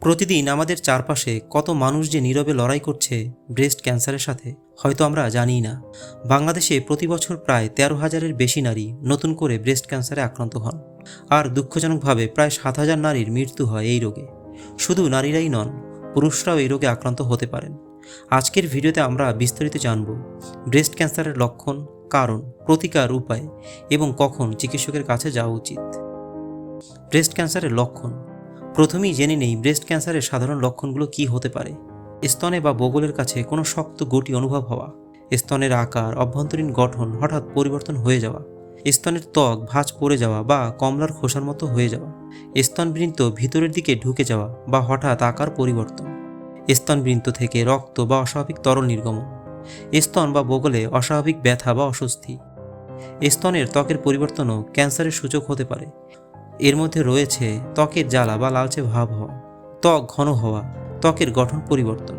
প্রতিদিন আমাদের চারপাশে কত মানুষ যে নীরবে লড়াই করছে ব্রেস্ট ক্যান্সারের সাথে, হয়তো আমরা জানিই না। বাংলাদেশে প্রতি বছর প্রায় তেরো হাজারের বেশি নারী নতুন করে ব্রেস্ট ক্যান্সারে আক্রান্ত হন। আর দুঃখজনকভাবে প্রায় সাত হাজার নারীর মৃত্যু হয় এই রোগে। শুধু নারীরাই নন, পুরুষরাও এই রোগে আক্রান্ত হতে পারেন। আজকের ভিডিওতে আমরা বিস্তারিত জানব, ব্রেস্ট ক্যান্সারের লক্ষণ, কারণ, প্রতিকার উপায় এবং কখন চিকিৎসকের কাছে যাওয়া উচিত। ব্রেস্ট ক্যান্সারের লক্ষণ প্রথমেই জেনে নেই ব্রেস্ট ক্যান্সারের সাধারণ লক্ষণগুলো কি হতে পারে। স্তনে বা বগলের কাছে কোনো শক্ত গটি অনুভব হওয়া, স্তনের আকার, অভ্যন্তরীণ গঠন হঠাৎ পরিবর্তন হয়ে যাওয়া, স্তনের ত্বক ভাঁজ পড়ে যাওয়া বা কমলার খোসার মতো হয়ে যাওয়া স্তনবৃন্ত ভিতরের দিকে ঢুকে যাওয়া বা হঠাৎ আকার পরিবর্তন স্তনবৃন্ত থেকে রক্ত বা অস্বাভাবিক তরল নির্গমন, স্তন বা বগলে অস্বাভাবিক ব্যথা বা অস্বস্তি, স্তনের ত্বকের পরিবর্তনও ক্যান্সারের সূচক হতে পারে। এর মধ্যে রয়েছে ত্বকের জ্বালা বা লালচে ভাব হওয়া, ত্বক ঘন হওয়া, ত্বকের গঠন পরিবর্তন।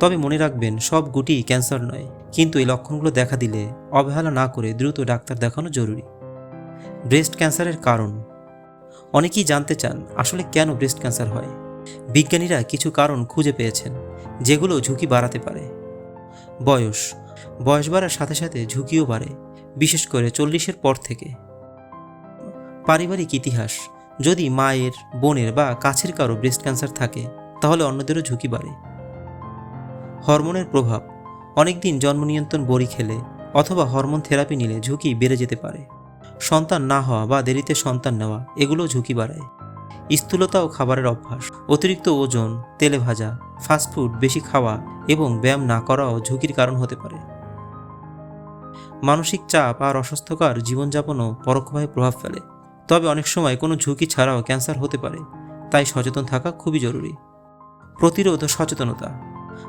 তবে মনে রাখবেন, সব গুটি ক্যান্সার নয়, কিন্তু এই লক্ষণগুলো দেখা দিলে অবহেলা না করে দ্রুত ডাক্তার দেখানো জরুরি। ব্রেস্ট ক্যান্সারের কারণ। অনেকেই জানতে চান, আসলে কেন ব্রেস্ট ক্যান্সার হয়? বিজ্ঞানীরা কিছু কারণ খুঁজে পেয়েছেন, যেগুলো ঝুঁকি বাড়াতে পারে। বয়স। বয়স বাড়ার সাথে সাথে ঝুঁকিও বাড়ে, বিশেষ করে চল্লিশের পর থেকে। পারিবারিক ইতিহাস। যদি মায়ের, বোনের বা কাছের কারও ব্রেস্ট ক্যান্সার থাকে, তাহলে অন্যদেরও ঝুঁকি বাড়ে। হরমোনের প্রভাব। অনেকদিন জন্ম নিয়ন্ত্রণ বড়ি খেলে অথবা হরমোন থেরাপি নিলে ঝুঁকি বেড়ে যেতে পারে। সন্তান না হওয়া বা দেরিতে সন্তান নেওয়া এগুলো ঝুঁকি বাড়ায়। স্থূলতা ও খাবারের অভ্যাস। অতিরিক্ত ওজন, তেলে ভাজা ফাস্টফুড বেশি খাওয়া এবং ব্যায়াম না করাও ঝুঁকির কারণ হতে পারে। মানসিক চাপ আর অস্বাস্থ্যকর জীবনযাপনও পরোক্ষভাবে প্রভাব ফেলে। তবে অনেক সময় কোনো ঝুঁকি ছাড়াও ক্যান্সার হতে পারে, তাই সচেতন থাকা খুবই জরুরি। প্রতিরোধ ও সচেতনতা।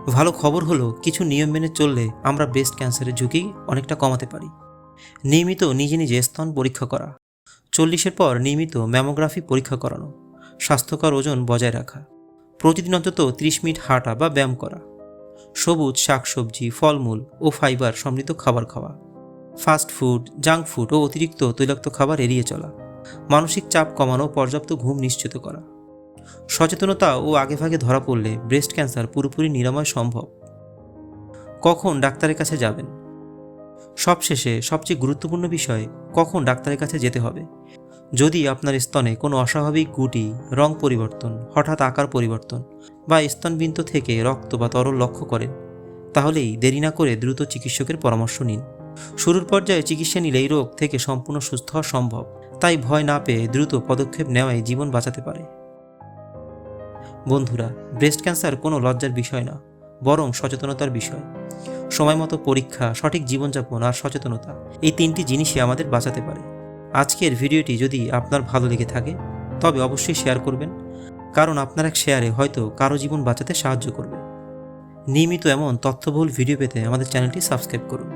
ভালো খবর হলো, কিছু নিয়ম মেনে চললে আমরা ব্রেস্ট ক্যান্সারের ঝুঁকি অনেকটা কমাতে পারি। নিয়মিত নিজে নিজে স্তন পরীক্ষা করা। চল্লিশের পর নিয়মিত ম্যামোগ্রাফি পরীক্ষা করানো। স্বাস্থ্যকর ওজন বজায় রাখা। প্রতিদিন অন্তত ত্রিশ মিনিট হাঁটা বা ব্যায়াম করা। সবুজ শাকসবজি, ফলমূল ও ফাইবার সমৃদ্ধ খাবার খাওয়া। ফাস্ট ফুড জাঙ্ক ফুড ও অতিরিক্ত তৈলাক্ত খাবার এড়িয়ে চলা। মানসিক চাপ কমানো, পর্যাপ্ত ঘুম নিশ্চিত করা। সচেতনতা ও আগেভাগে ধরা পড়লে ব্রেস্ট ক্যান্সার পুরোপুরি নিরাময় সম্ভব। কখন ডাক্তারের কাছে যাবেন? সবশেষে সবচেয়ে গুরুত্বপূর্ণ বিষয়, কখন ডাক্তারের কাছে যেতে হবে? যদি আপনার স্তনে কোনো অস্বাভাবিক গুটি, রং পরিবর্তন, হঠাৎ আকার পরিবর্তন বা স্তনবিন্দু থেকে রক্ত বা তরল লক্ষ্য করেন, তাহলেই দেরি না করে দ্রুত চিকিৎসকের পরামর্শ নিন। শুরুর পর্যায়ে চিকিৎসা নিলে এই রোগ থেকে সম্পূর্ণ সুস্থ হওয়া সম্ভব। তাই ভয় না পেয়ে দ্রুত পদক্ষেপ নেওয়াই জীবন বাঁচাতে পারে। বন্ধুরা ব্রেস্ট ক্যান্সার কোনো লজ্জার বিষয় না, বরং সচেতনতার বিষয়। সময় মতো পরীক্ষা, সঠিক জীবনযাপন আর সচেতনতা, এই তিনটি জিনিসই আমাদের বাঁচাতে পারে। আজকের ভিডিওটি যদি আপনার ভালো লেগে থাকে, তবে অবশ্যই শেয়ার করবেন, কারণ আপনার এক শেয়ারে হয়তো কারও জীবন বাঁচাতে সাহায্য করবে। নিয়মিত এমন তথ্যবহুল ভিডিও পেতে আমাদের চ্যানেলটি সাবস্ক্রাইব করুন।